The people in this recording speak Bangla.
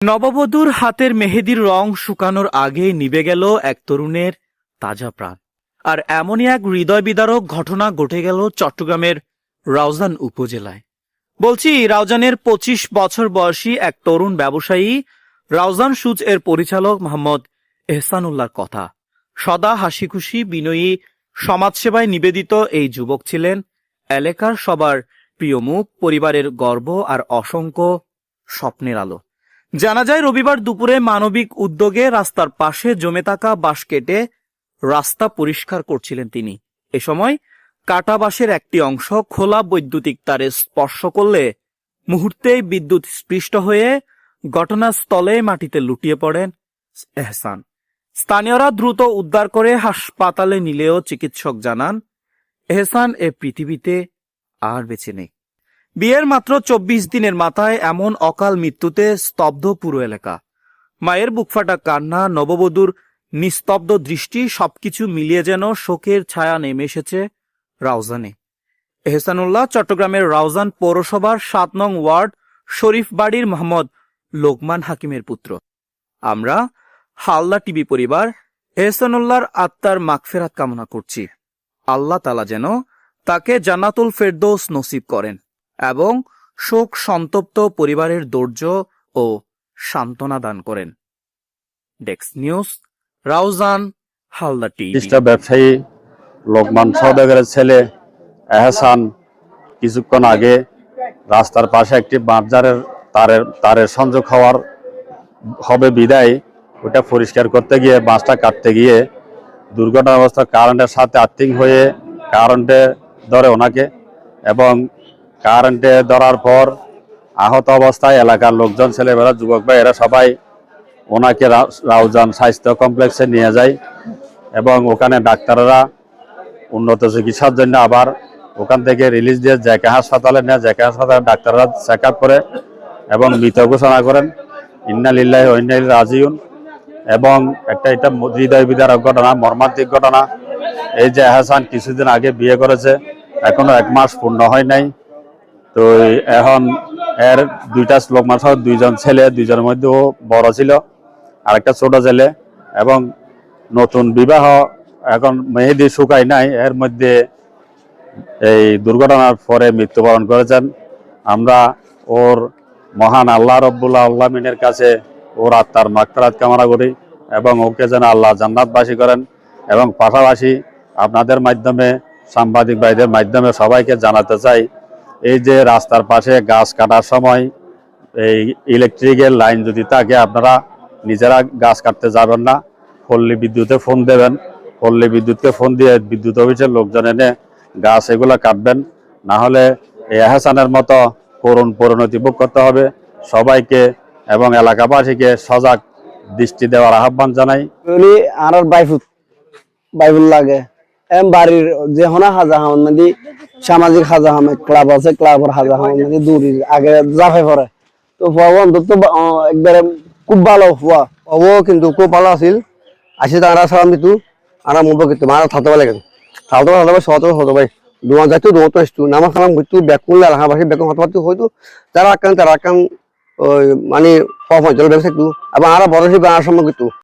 নববধূর হাতের মেহেদির রং শুকানোর আগে নিভে গেল এক তরুণের তাজা প্রাণ। আর এমনই এক হৃদয় বিদারক ঘটনা ঘটে গেল চট্টগ্রামের রাউজান উপজেলায়। বলছি, রাউজানের পঁচিশ বছর বয়সী এক তরুণ ব্যবসায়ী রাউজান সুজ এর পরিচালক মোহাম্মদ এহসানুল্লাহর কথা। সদা হাসিখুশি, বিনয়ী, সমাজসেবায় নিবেদিত এই যুবক ছিলেন। এলাকার সবার প্রিয় মুখ, পরিবারের গর্ব আর অসংখ্য স্বপ্নের আলো। জানা যায়, রবিবার দুপুরে মানবিক উদ্যোগে রাস্তার পাশে জমে থাকা বাঁশ কেটে রাস্তা পরিষ্কার করছিলেন তিনি। এ সময় কাটা বাঁশের একটি অংশ খোলা বৈদ্যুতিক তারে স্পর্শ করলে মুহূর্তেই বিদ্যুৎ স্পৃষ্ট হয়ে ঘটনাস্থলে মাটিতে লুটিয়ে পড়েন এহসান। স্থানীয়রা দ্রুত উদ্ধার করে হাসপাতালে নিলেও চিকিৎসক জানান, এহসান এ পৃথিবীতে আর বেঁচে নেই। বিয়ের মাত্র চব্বিশ দিনের মাথায় এমন অকাল মৃত্যুতে স্তব্ধ পুরো এলাকা। মায়ের বুকফাটা কান্না, নববধূর নিস্তব্ধ দৃষ্টি সবকিছু মিলিয়ে যেন শোকের ছায়া নেমে এসেছে রাউজানে। এহসানুল্লাহ চট্টগ্রামের রাউজান পৌরসভার সাত নং ওয়ার্ড শরীফ বাড়ির মোহাম্মদ লোকমান হাকিমের পুত্র। আমরা হালদা টিভি পরিবার এহসানুল্লাহর আত্মার মাগফেরাত কামনা করছি। আল্লাহ তালা যেন তাকে জান্নাতুল ফেরদৌস নসিব করেন। এবং শোক সন্তপ্ত পরিবারের ধৈর্য ও সান্ত্বনা দান করেন। ডেক্স নিউজ রাউজান হালদা টিভি। ব্যবসায়ী লোকমান সৌদাগরের ছেলে এহসান কিছুক্ষণ আগে রাস্তার পাশে একটি বাঁধজারের তারের তারের সংযোগ হওয়ার হবে বিদায় ওটা পরিষ্কার করতে গিয়ে বাঁশটা কাটতে গিয়ে দুর্ঘটনা অবস্থা কারেন্টের সাথে আর্থিং হয়ে কারেন্টে ধরে ওনাকে এবং কারেন্টে ধরার পর আহত অবস্থায় এলাকার লোকজন ছেলেবেলা যুবক ভাই এরা সবাই ওনাকে রাউজান স্বাস্থ্য কমপ্লেক্সে নিয়ে যায় এবং ওখানে ডাক্তাররা উন্নত চিকিৎসার জন্য আবার ওখান থেকে রিলিজ দিয়ে জেকে হাসপাতালে নেয় জেকে হাসপাতালে ডাক্তাররা চেক করে এবং মৃত ঘোষণা করেন। ইন্না লিল্লাহ ইন্নাল রাজিউন। এবং একটা এটা হৃদয় বিদারক ঘটনা, মর্মান্তিক ঘটনা। এই যে এহসান কিছুদিন আগে বিয়ে করেছে, এখনও এক মাস পূর্ণ হয় নাই। তো এখন এর দুইটা শ্লোক মাস দুইজন ছেলে, দুইজনের মধ্যে ও বড় ছিল, আরেকটা ছোট ছেলে, এবং নতুন বিবাহ, এখন মেহেদি শুকাই নাই, এর মধ্যে এই দুর্ঘটনার পরে মৃত্যুবরণ করেছেন। আমরা ওর মহান আল্লাহ রব্বুল্লাহ আল্লামিনের কাছে ওর আত্মার মাকফরাত কামনা করি, এবং ওকে যেন আল্লাহ জান্নাতবাসী করেন। এবং পাশাপাশি আপনাদের মাধ্যমে, সাংবাদিক ভাইদের মাধ্যমে সবাইকে জানাতে চাই এই যে রাস্তার পাশে গাছ কাটার সময় এই ইলেকট্রিকের লাইন যদি থাকে, আপনারা নিজেরা গাছ কাটতে যাবেন না। পল্লী বিদ্যুতে ফোন দেবেন। পল্লী বিদ্যুৎকে ফোন দিয়ে বিদ্যুৎ অফিসের লোকজন এনে গাছ এগুলো কাটবেন। না হলে এই এহসানের মতো করুণ পরিণতি ভোগ করতে হবে। সবাইকে এবং এলাকাবাসীকে সজাগ দৃষ্টি দেওয়ার আহ্বান জানাই। উনি আর বাইফুত বাইবুল লাগে। এম বাড়ির যে হনা হাজা হামান মানে সামাজিক হাজা হামে ক্লাব আছে ক্লাবের হাজা মানে দূরি আগে জাফে পড়ে তো ফুয়া বন্ধু তো বা- আহ, একবারে খুব ভালো ফুয়া ও কিন্তু খুব ভালো আছিল। আসি তারা সালাম দিতু আরা মুভ কিন্তু মারা থাকতে পারে কিন্তু থাকতে পারে থাকতে সহজ হতো ভাই। দুয়া যাইতো দুয়া তো আসতো নামা সালাম ব্যাক করলে আলাহাবাসী ব্যাক হতে পারতো হয়তো তারা আকান তারা আকান ওই মানে পঞ্চাশ ব্যাগ থাকতো। এবং আরা বড় হিসেবে আনার সময় কিন্তু